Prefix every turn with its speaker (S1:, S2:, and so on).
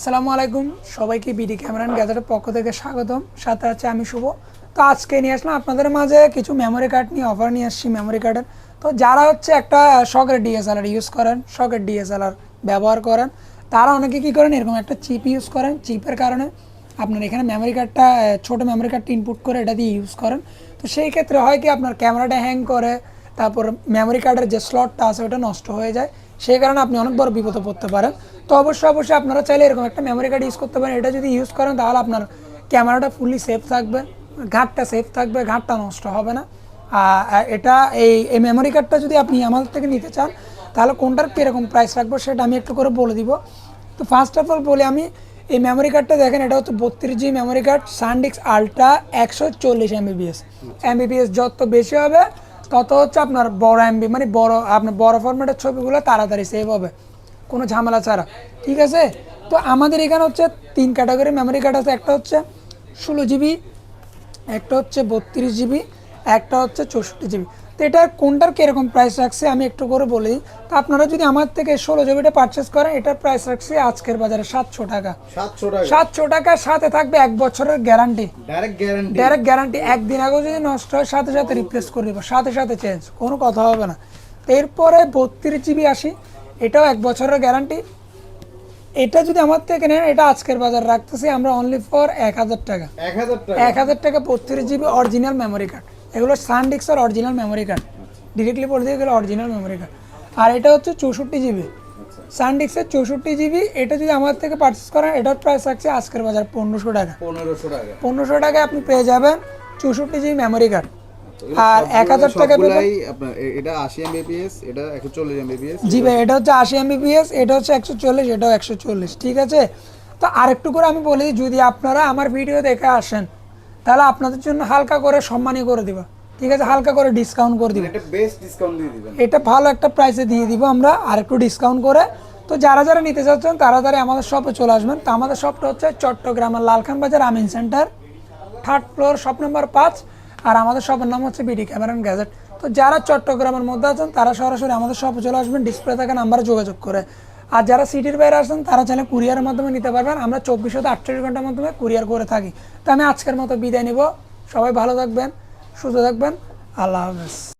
S1: আসসালামু আলাইকুম। সবাইকে বিডি ক্যামেরান গ্যাজেটের পক্ষ থেকে স্বাগতম। সাথে আছে আমি শুভ। তো আজকে নিয়ে আসলাম আপনাদের মাঝে কিছু মেমোরি কার্ড নিয়ে অফার নিয়ে আসছি মেমোরি কার্ডের তো যারা হচ্ছে একটা শখের ডিএসএলআর ইউজ করেন, শখের ডিএসএলআর ব্যবহার করেন, তারা অনেকে কী করেন, এরকম একটা চিপ ইউজ করেন। চিপের কারণে আপনার এখানে মেমোরি কার্ডটা ছোটো মেমোরি কার্ডটা ইনপুট করে এটা দিয়ে ইউজ করেন। তো সেই ক্ষেত্রে হয় কি, আপনার ক্যামেরাটা হ্যাং করে, তারপর মেমোরি কার্ডের যে স্লটটা আছে, ওটা নষ্ট হয়ে যায়। সেই কারণে আপনি অনেক বড় বিপদে পড়তে পারেন। তো অবশ্যই অবশ্যই আপনারা চাইলে এরকম একটা মেমোরি কার্ড ইউজ করতে পারেন। এটা যদি ইউজ করেন, তাহলে আপনার ক্যামেরাটা ফুললি সেফ থাকবে, ঘাটটা সেফ থাকবে, ঘাটটা নষ্ট হবে না। আর এটা এই এই মেমোরি কার্ডটা যদি আপনি আমাদের থেকে নিতে চান, তাহলে কোনটার কীরকম প্রাইস রাখব সেটা আমি একটু করে বলে দিব। তো ফার্স্ট অফ অল বলি আমি, এই মেমোরি কার্ডটা দেখেন, এটা হচ্ছে বত্রিশ G memory card SanDisk ultra একশো চল্লিশ এমবিবিএস এমবিবিএস যত বেশি হবে তত হচ্ছে আপনার বড় এমবি মানে বড়, আপনার বড় ফরম্যাটের ছবিগুলো তাড়াতাড়ি সেভ হবে। কোনো ঝামেলা ছাড়া। ঠিক আছে? তো আমাদের এখানে হচ্ছে তিন ক্যাটাগরি মেমোরি কার্ড আছে। একটা হচ্ছে ষোলো জিবি একটা হচ্ছে বত্রিশ জিবি একটা হচ্ছে চৌষট্টি জিবি। তো এটা কোনটার কীরকম প্রাইস রাখছে আমি একটু করে বলি। তো আপনারা যদি আমার থেকে ষোলো জিবিটা পারচেস করেন এটার প্রাইস রাখছে আজকের বাজারে সাতশো টাকা।
S2: সাতশো টাকা।
S1: সাথে থাকবে এক বছরের guarantee
S2: direct guarantee
S1: direct guarantee একদিন আগেও যদি নষ্ট হয় সাথে সাথে রিপ্লেস করে দেবো। সাথে সাথে চেঞ্জ কোনো কথা হবে না। এরপরে বত্রিশ জিবি আসি। এটাও এক বছরের গ্যারান্টি এটা যদি আমার থেকে নেন এটা আজকের বাজার রাখতেছি আমরা অনলি ফর এক হাজার টাকা।
S2: এক হাজার টাকা।
S1: বত্রিশ জিবি অরিজিনাল মেমোরি কার্ড এগুলো সানডিক্সের অরিজিনাল মেমোরি কার্ড ডিরেক্টলি বলতে গেলে অরিজিনাল মেমোরি কার্ড আর এটা হচ্ছে চৌষট্টি জিবি সানডিক্সের চৌষট্টি জিবি এটা যদি আমার থেকে পারচেস করেন এটার প্রাইস থাকছে আজকের বাজার পনেরোশো টাকা।
S2: পনেরোশো টাকা।
S1: পনেরোশো টাকায় আপনি পেয়ে যাবেন চৌষট্টি জিবি মেমোরি কার্ড আর এক হাজার টাকা পেবেন
S2: সবগুলাই আপনার এ- এটা আশি এমবিপিএস এটা একশো চল্লিশ এমবিপিএস
S1: জি ভাই এটা হচ্ছে আশি এমবিপিএস এটা হচ্ছে একশো চল্লিশ এটাও একশো চল্লিশ ঠিক আছে? তো আরেকটু করে আমি বলি যদি আপনারা আমার ভিডিও দেখে আসেন তাহলে আপনাদের জন্য হালকা করে সম্মানী করে দিব। ঠিক আছে? হালকা করে ডিসকাউন্ট করে দিব।
S2: এটা বেস্ট ডিসকাউন্ট দিয়ে দিবেন।
S1: এটা ভালো একটা প্রাইসে দিয়ে দিব আমরা আর একটু ডিসকাউন্ট করে। তো যারা যারা নিতে চাচ্ছেন তাড়াতাড়ি আমাদের শপে চলে আসবেন। তো আমাদের শপটা হচ্ছে চট্টগ্রামের Lalkhan Bazar Amin centre third floor shop number পাঁচ। আর আমাদের শপের নাম হচ্ছে বিডি ক্যামেরান গ্যাজেট তো যারা চট্টগ্রামের মধ্যে আছেন তারা সরাসরি আমাদের শপে চলে আসবেন। ডিসপ্লে থাকা নাম্বারে যোগাযোগ করে। আর যারা সিটির বাইরে আসেন, তারা চাইলে কুরিয়ারের মাধ্যমে নিতে পারবেন। আমরা চব্বিশ হতে আটচল্লিশ ঘণ্টার মাধ্যমে কুরিয়ার করে থাকি। তো আমি আজকের মতো বিদায় নিব। সবাই ভালো থাকবেন, সুস্থ থাকবেন। আল্লাহ হাফেজ।